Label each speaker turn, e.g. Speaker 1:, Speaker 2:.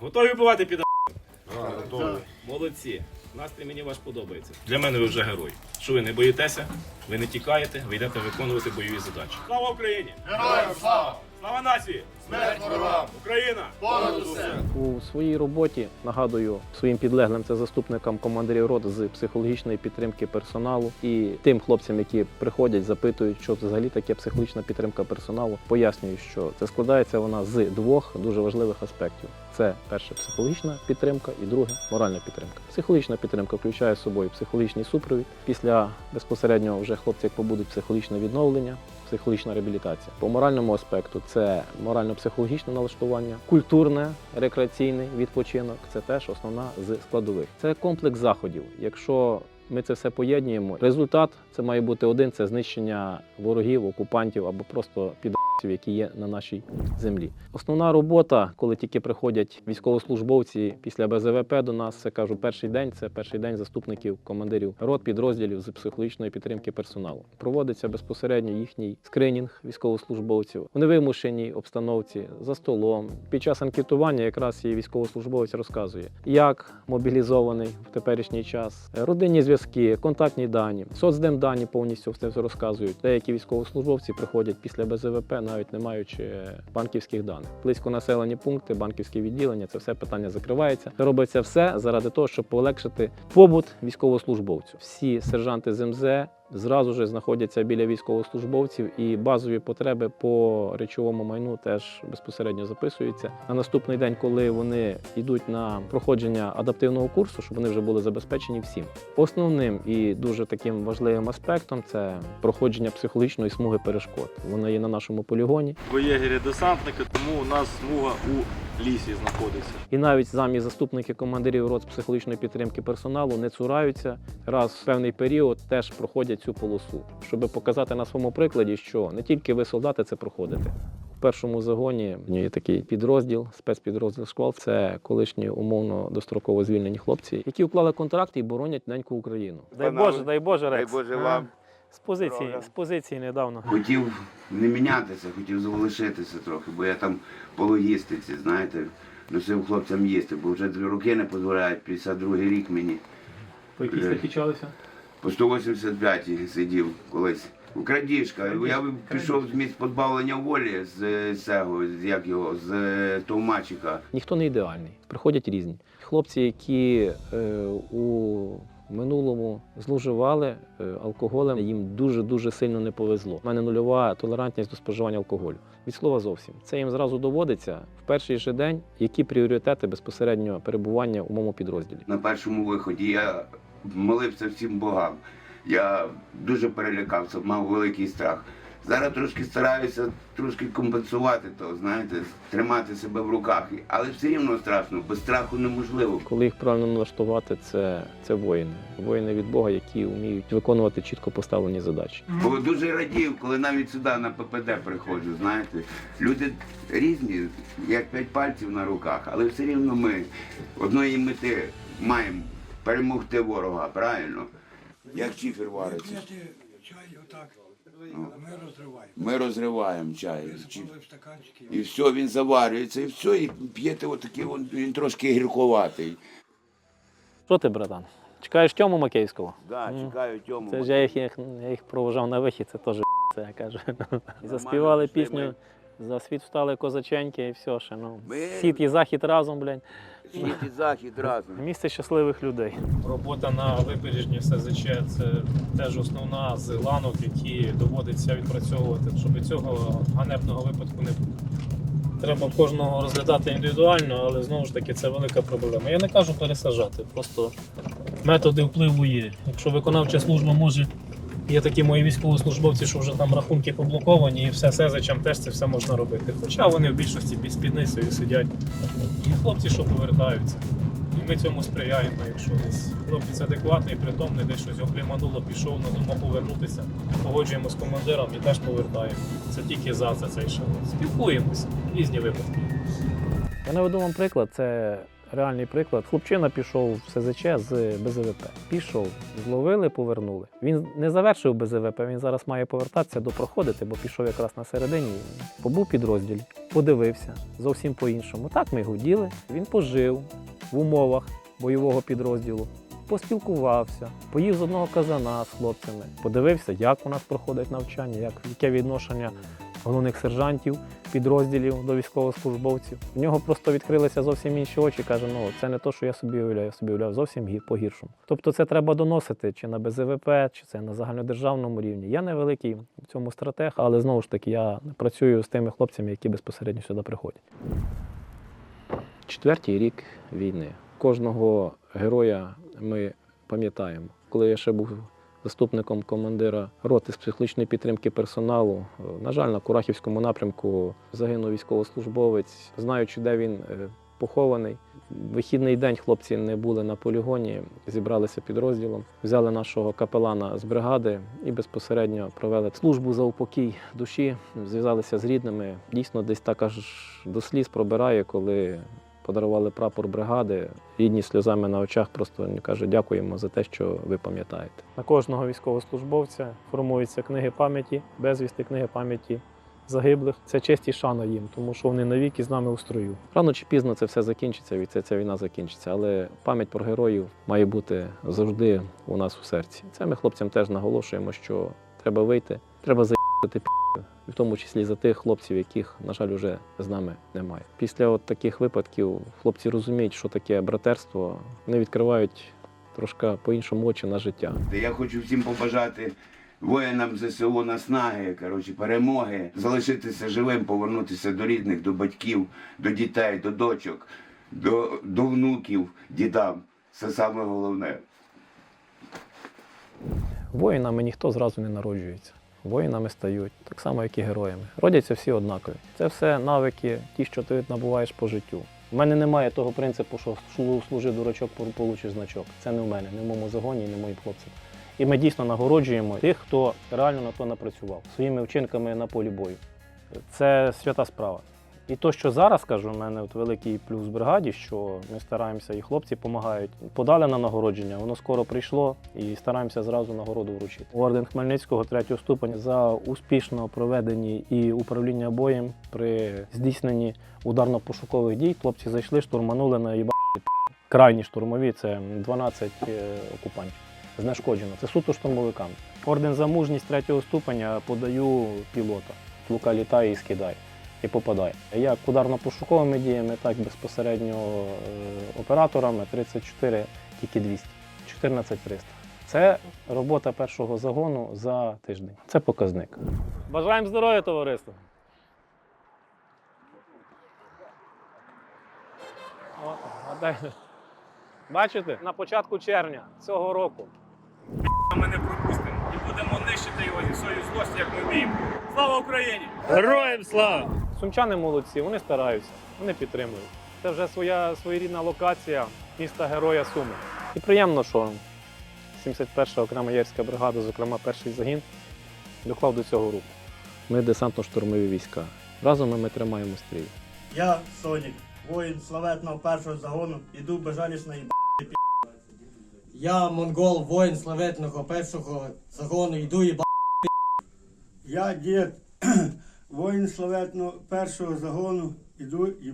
Speaker 1: Готові бувати під готові. Молодці. Настрій мені ваш подобається. Для мене ви вже герой. Що ви не боїтеся, ви не тікаєте, ви йдете виконувати бойові задачі. Слава Україні!
Speaker 2: Героям слава!
Speaker 1: Слава нації!
Speaker 2: Смерть ворогам!
Speaker 1: Україна!
Speaker 2: Понад усе!
Speaker 3: У своїй роботі нагадую своїм підлеглим це заступникам командирів рот з психологічної підтримки персоналу і тим хлопцям, які приходять, запитують, що взагалі таке психологічна підтримка персоналу. Пояснюю, що це складається вона з двох дуже важливих аспектів: це перше психологічна підтримка, і друге моральна підтримка. Психологічна підтримка включає собою психологічний супровід. Після безпосередньо вже хлопці як побудуть психологічне відновлення, психологічна реабілітація. По моральному аспекту це морально-психологічне налаштування, культурне, рекреаційний відпочинок це теж основна з складових. Це комплекс заходів. Якщо ми це все поєднуємо, результат це має бути один: це знищення ворогів, окупантів або просто підросів, які є на нашій землі. Основна робота, коли тільки приходять військовослужбовці після БЗВП до нас, це кажу, перший день це перший день заступників командирів рот підрозділів з психологічної підтримки персоналу. Проводиться безпосередньо їхній скринінг військовослужбовців. Вони вимушені обстановці за столом. Під час анкетування якраз і військовослужбовець розказує, як мобілізований в теперішній час, родинні зв'язки, контактні дані, соцдемдані повністю все розказують. Деякі військовослужбовці приходять після БЗВП, навіть не маючи банківських даних. Близько населені пункти, банківські відділення, це все питання закривається. Робиться все заради того, щоб полегшити побут військовослужбовцю. Всі сержанти з МЗ зразу ж знаходяться біля військовослужбовців, і базові потреби по речовому майну теж безпосередньо записуються. На наступний день, коли вони йдуть на проходження адаптивного курсу, щоб вони вже були забезпечені всім. Основним і дуже таким важливим аспектом це проходження психологічної смуги перешкод. Вона є на нашому полігоні.
Speaker 4: Ви єгері-десантники, тому у нас смуга у лісі знаходиться.
Speaker 3: І навіть самі заступники командирів рот з психологічної підтримки персоналу не цураються. Раз в певний період теж проходять цю полосу, щоб показати на своєму прикладі, що не тільки ви солдати це проходите. В першому загоні є такий підрозділ, спецпідрозділ школ. Це колишні умовно достроково звільнені хлопці, які уклали контракт і боронять неньку Україну. Дай Боже, дай Боже,
Speaker 5: дай
Speaker 3: Рекс.
Speaker 5: Боже
Speaker 3: А,
Speaker 5: вам.
Speaker 3: З позиції, з позиції недавно.
Speaker 5: Хотів не мінятися, хотів залишитися трохи, бо я там по логістиці, знаєте, носив хлопцям їсти, бо вже руки не дозволяють, 52-й рік мені.
Speaker 3: По
Speaker 5: якій статті
Speaker 3: чалися?
Speaker 5: По 185 сидів колись. У крадіжка. Я пішов з місць позбавлення волі з е, цього, з як його, з е, Товмачика.
Speaker 3: Ніхто не ідеальний, приходять різні. Хлопці, які е, у минулому зловживали е, алкоголем, їм дуже-дуже сильно не повезло. У мене нульова толерантність до споживання алкоголю. Від слова зовсім. Це їм зразу доводиться в перший же день, які пріоритети безпосередньо перебування у моєму підрозділі.
Speaker 5: на першому виході. Я молився всім богам. Я дуже перелякався, мав великий страх. Зараз трошки стараюся трошки компенсувати то, знаєте, тримати себе в руках. Але все рівно страшно, без страху неможливо.
Speaker 3: Коли їх правильно налаштувати, це, це воїни. Воїни від Бога, які вміють виконувати чітко поставлені задачі.
Speaker 5: Бо дуже радів, коли навіть сюди на ППД приходжу. Знаєте, люди різні, як п'ять пальців на руках, але все рівно ми одної мети маємо перемогти ворога, правильно? Як чифер вариться?
Speaker 6: Чай отак, а ми розриваємо.
Speaker 5: Ми розриваємо чай.
Speaker 6: Висипали в стаканчики.
Speaker 5: І все, він заварюється, і все, і п'єте отакий, он- він трошки гіркуватий.
Speaker 3: Що ти, братан? Чекаєш Тьому Макеївського?
Speaker 5: Да, чекаю тьому.
Speaker 3: Це ж я їх, я їх провожав на вихід, це теж це я кажу. І заспівали пісню
Speaker 5: ми.
Speaker 3: За світ встали козаченьки і все ще. Ну,
Speaker 5: Ми-
Speaker 3: Схід і захід разом, блядь.
Speaker 5: Схід і захід разом.
Speaker 3: Місце щасливих людей.
Speaker 1: Робота на вибережні СЗЧ це теж основна з ланок, які доводиться відпрацьовувати, щоб цього ганебного випадку не було. Треба кожного розглядати індивідуально, але знову ж таки це велика проблема. Я не кажу пересаджати, просто методи впливу є. Якщо виконавча служба може. Є такі мої військовослужбовці, що вже там рахунки поблоковані, і все СЗЧам теж це все можна робити. Хоча вони в більшості під спідницею сидять. І хлопці, що повертаються. І ми цьому сприяємо, якщо десь хлопець адекватний, притомний, десь щось його клімануло, пішов, надумав повернутися, погоджуємо з командиром і теж повертаємо. Це тільки за це цей шанс. Спілкуємося, різні випадки.
Speaker 3: Я наведу вам приклад, це реальний приклад. Хлопчина пішов в СЗЧ з БЗВП. Пішов, зловили, повернули. Він не завершив БЗВП, він зараз має повертатися допроходити, бо пішов якраз на середині. Побув в підрозділі, подивився зовсім по-іншому. Так ми гуділи. Він пожив в умовах бойового підрозділу. Поспілкувався, поїв з одного казана з хлопцями, подивився, як у нас проходить навчання, як яке відношення головних сержантів підрозділів до військовослужбовців. В нього просто відкрилися зовсім інші очі. каже: ну це не то, що я собі уявляю, я собі уявляв зовсім гі- по-гіршому. Тобто, це треба доносити чи на БЗВП, чи це на загальнодержавному рівні. Я невеликий в цьому стратег, але знову ж таки я працюю з тими хлопцями, які безпосередньо сюди приходять. Четвертій рік війни. Кожного героя ми пам'ятаємо. Коли я ще був заступником командира роти з психологічної підтримки персоналу, е, на жаль, на Курахівському напрямку загинув військовослужбовець, знаючи, де він е, похований. Вихідний день хлопці не були на полігоні, зібралися підрозділом, взяли нашого капелана з бригади і безпосередньо провели службу за упокій душі, зв'язалися з рідними. Дійсно, десь так аж до сліз пробирає, коли подарували прапор бригади. Рідні сльозами на очах просто каже, дякуємо за те, що ви пам'ятаєте. На кожного військовослужбовця формуються книги пам'яті, безвісти книги пам'яті загиблих. Це честь і шана їм, тому що вони навіки з нами у строю. Рано чи пізно це все закінчиться, і ця війна закінчиться. Але пам'ять про героїв має бути завжди у нас у серці. Це ми хлопцям теж наголошуємо, що треба вийти, треба заїхати в тому числі за тих хлопців, яких, на жаль, вже з нами немає. Після от таких випадків хлопці розуміють, що таке братерство. Вони відкривають трошки по-іншому очі на життя.
Speaker 5: Я хочу всім побажати воїнам ЗСУ наснаги, коротше, перемоги, залишитися живим, повернутися до рідних, до батьків, до дітей, до дочок, до, до внуків, дідам. Це саме головне.
Speaker 3: Воїнами ніхто зразу не народжується. Воїнами стають, так само, як і героями. Родяться всі однакові. Це все навики, ті, що ти набуваєш по життю. У мене немає того принципу, що слу- служи дурачок, получиш значок. Це не в мене, не в моєму загоні, не моїх хлопців. І ми дійсно нагороджуємо тих, хто реально на то напрацював своїми вчинками на полі бою. Це свята справа. І то, що зараз кажу, у мене от великий плюс в бригаді, що ми стараємося, і хлопці допомагають. Подали на нагородження, воно скоро прийшло, і стараємося зразу нагороду вручити. Орден Хмельницького третього ступеня за успішно проведені і управління боєм при здійсненні ударно-пошукових дій. Хлопці зайшли, штурманули на їба крайні штурмові. Це 12 е, окупантів. Знешкоджено. Це суто штурмовикам. Орден за мужність третього ступеня подаю пілота. Лука літає і скидає і попадає. Як ударно-пошуковими діями, так і безпосередньо е, операторами 34, тільки 200, 14 300. Це робота першого загону за тиждень. Це показник. Бажаємо здоров'я, товариство! О, Бачите, на початку червня цього року
Speaker 7: Ми не пропустимо і будемо нищити його зі своєю злості, як ми вміємо. Слава Україні!
Speaker 1: Героям слава!
Speaker 3: Сумчани молодці, вони стараються, вони підтримують. Це вже своя своєрідна локація міста Героя Суми. І приємно, що 71-ша окрема єрська бригада, зокрема перший загін, доклав до цього руку. Ми десантно-штурмові війська. Разом ми тримаємо стрій.
Speaker 8: Я Сонік, воїн славетного першого загону, іду безжалісно і
Speaker 9: Я монгол, воїн славетного першого загону, йду і
Speaker 6: Я дід, воїн славетного першого загону, іду і